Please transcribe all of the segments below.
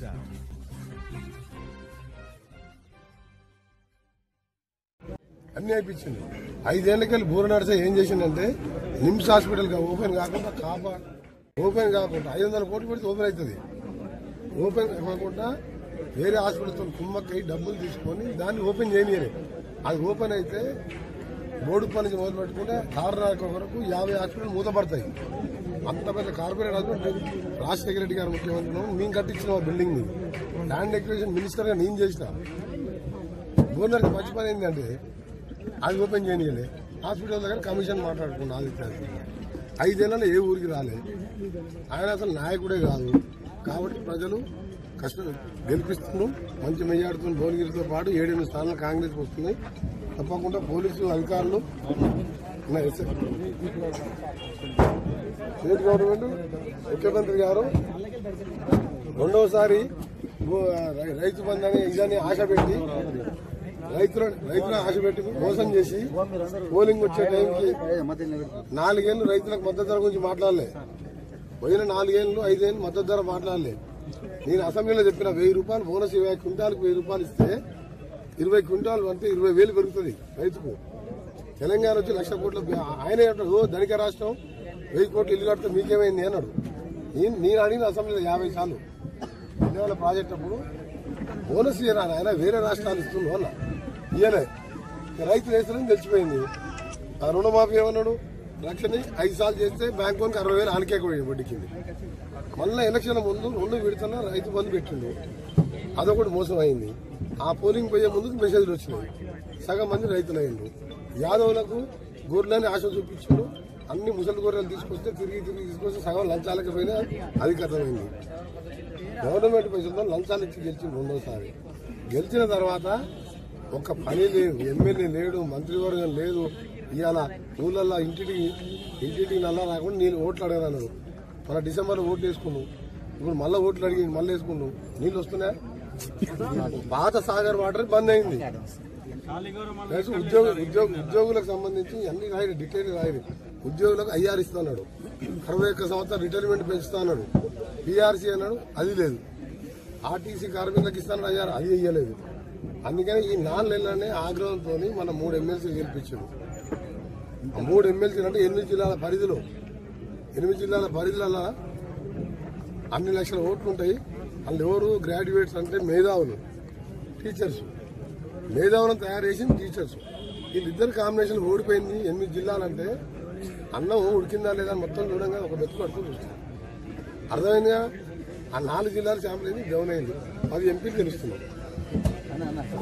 sound. అన్ని అయిపించింది ఐదేళ్ళకెళ్ళి బూర నడిసే ఏం చేసిందంటే నిమ్స్ హాస్పిటల్ ఓపెన్ కాకుండా కాపా ఓపెన్ కాకుండా ఐదు వందల కోట్లు పెడితే ఓపెన్ అవుతుంది. ఓపెన్ కాకుండా వేరే హాస్పిటల్తో కుమ్మక్కై డబ్బులు తీసుకొని దాన్ని ఓపెన్ చేయనియరు అది ఓపెన్ అయితే బోర్డు పని నుంచి మొదలు పెట్టుకుంటే కారణాక వరకు యాభై హాస్పిటల్ మూతపడతాయి. అంత పెద్ద కార్పొరేట్ హాస్పిటల్ రాజశేఖర రెడ్డి గారు ముఖ్యమంత్రి మేము కట్టించిన ఆ బిల్డింగ్ మీద ల్యాండ్ డెకరేషన్ మినిస్టర్గా నేను చేసిన. గవర్నర్కి మంచి పని ఏంటంటే అది ఓపెన్ చేయనియలే. హాస్పిటల్ దగ్గర కమిషన్ మాట్లాడుకున్నా ఆదిత్య. ఐదేళ్ళలో ఏ ఊరికి రాలే. ఆయన అసలు నాయకుడే కాదు. కాబట్టి ప్రజలు కష్టం గెలిపిస్తున్నాం మంచి మెజాడుతున్న భువనగిరితో పాటు ఏడెనిమిది స్థానాలు కాంగ్రెస్ వస్తున్నాయి. తప్పకుండా పోలీసులు అధికారులు స్టేట్ గవర్నమెంట్ ముఖ్యమంత్రి గారు. రెండవసారి భూ- రై- రైతు బంధాన్ని ఇదని ఆశ పెట్టి రైతుల రైతులను ఆశ పెట్టి మోసం చేసి పోలింగ్ వచ్చే టైంకి నాలుగేళ్ళు రైతులకు మద్దతు ధర గురించి మాట్లాడలే. పోయిన నాలుగేళ్ళు ఐదేళ్ళు మద్దతు ధర మాట్లాడలే. నేను అసెంబ్లీలో చెప్పిన వెయ్యి రూపాయలు బోనస్ ఇరవై క్వింటాలకు వెయ్యి రూపాయలు ఇస్తే ఇరవై క్వింటాలు అంటే ఇరవై వేలు పెరుగుతుంది రైతుకు. తెలంగాణ వచ్చి లక్ష కోట్ల ఆయన అంటాడు ధనిక రాష్ట్రం వెయ్యి కోట్లు ఇల్లు కడితే మీకేమైంది? అన్నాడు. నేను అడిగిన అసెంబ్లీలో యాభై సార్లు ఇటీవల ప్రాజెక్ట్ అప్పుడు బోనస్ ఇయ్యరా ఆయన వేరే రాష్ట్రాలు ఇస్తుంది వల్ల ఇయ్యలే. రైతు వేస్తారని తెలిసిపోయింది. ఆ రుణమాఫీ ఏమన్నాడు? లక్షని ఐదు సార్లు చేస్తే బ్యాంక్ లోన్కి అరవై వేలు ఆనకే వడ్డీకింది మళ్ళీ ఎలక్షన్ ముందు రెండు విడతల రైతు బంధు పెట్టిండు. అదొకటి మోసం అయింది ఆ పోలింగ్ పోయే ముందు మెసేజ్లు వచ్చినాయి. సగం మంది రైతులు అయ్యిండు యాదవులకు గొర్రెలని ఆశ చూపించాడు. అన్ని ముసలి గొర్రెలు తీసుకొస్తే తిరిగి తిరిగి తీసుకొస్తే సగం లంచాలకు పోయినా అది కథమైంది. గవర్నమెంట్ పైసలతో లంచాలు ఇచ్చి గెలిచింది రెండోసారి. గెలిచిన తర్వాత ఒక పని లేదు ఎమ్మెల్యే లేడు మంత్రివర్గం లేదు. ఇవాళ ఊళ్ళల్లో ఇంటికి ఇంటికి నల్లా రాకుండా నేను ఓట్లు అడగను మన డిసెంబర్ ఓట్లు వేసుకున్నావు ఇప్పుడు మళ్ళీ ఓట్లు అడిగి మళ్ళీ వేసుకున్నావు నీళ్ళు వస్తున్నాయా? పాత సాగర్ వాటర్ బంద్ అయింది. ఉద్యోగ ఉద్యోగ ఉద్యోగులకు సంబంధించి అన్ని రాయరు డిటైల్ రాయరు ఉద్యోగులకు ఐఆర్ ఇస్తున్నాడు. అరవై ఒక్క సంవత్సరం రిటైర్మెంట్ పెంచుతున్నాడు. పిఆర్సీ అన్నాడు అది లేదు. ఆర్టీసీ కార్మికులకు ఇస్తాను ఐఆర్ అది ఇయ్యలేదు. అందుకని ఈ నాలుగు నెలలనే ఆగ్రహంతో మన మూడు ఎమ్మెల్సీ గెలిపించాడు ఆ మూడు ఎమ్మెల్సీలు అంటే ఎనిమిది జిల్లాల పరిధిలో. ఎనిమిది జిల్లాల పరిధిలో అన్ని లక్షల ఓట్లు ఉంటాయి. వాళ్ళు ఎవరు గ్రాడ్యుయేట్స్ అంటే మేధావులు టీచర్స్ మేధావులను తయారు చేసింది టీచర్స్. వీళ్ళిద్దరు కాంబినేషన్ ఓడిపోయింది. ఎనిమిది జిల్లాలంటే అన్నం ఉడికిందా లేదా మొత్తం చూడంగా ఒక మెతుకు పట్టుకుని చూస్తుంది అర్థమైందిగా? ఆ నాలుగు జిల్లాలు శాంపుల్ అయింది డౌన్ అయింది. అది ఎంపీలు గెలుస్తున్నాం.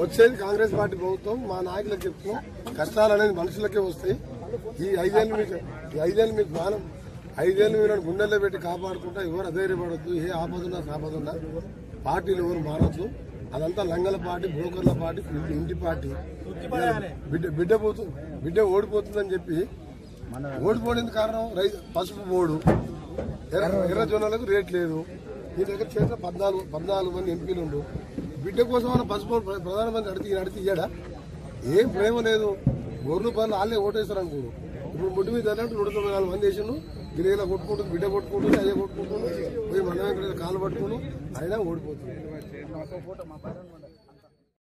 వచ్చేది కాంగ్రెస్ పార్టీ ప్రభుత్వం మా నాయకులకు చెప్తున్నాం. కష్టాలు అనేది మనుషులకే వస్తాయి. ఈ ఐదేళ్ళు మీకు ఈ ఐదేళ్ళు మీకు జ్ఞానం. ఐదేళ్ళు మీరు గుండెల్లో పెట్టి కాపాడుకుంటా ఎవరు అధైర్యపడద్దు ఏ ఆపదున్నా సాపదున్నా పార్టీలు ఎవరు మారద్దు. అదంతా లంగల పార్టీ బ్రోకర్ల పార్టీ ఇంటి- పార్టీ. బిడ్డ బిడ్డ పోతు బిడ్డ ఓడిపోతుందని చెప్పి ఓడిపోవడానికి కారణం రైతు పసుపు బోర్డు. ఎర్ర ఎర్ర జొన్నలకు రేట్ లేదు. మీ దగ్గర చేసిన పద్నాలుగు పద్నాలుగు మంది ఎంపీలు ఉండు. బిడ్డ కోసం మన పసుపు ప్ర- ప్రధానమంత్రి అడిగి అడిగి ఇయ్యాడా? ఏం ప్రేమ లేదు. గొర్రెలు పనులు వాళ్ళే ఓటేస్తారు అనుకోడు. ఇప్పుడు ముడ్డు మీద నూట తొంభై నాలుగు మంది వేసిండు. గిరిగిల కొట్టుకుంటుంది బిడ్డ కొట్టుకుంటుంది అయ్యే కొట్టుకుంటుంది పోయి మనం ఎక్కడ కాలు పట్టుకుని అయినా ఓడిపోతుంది.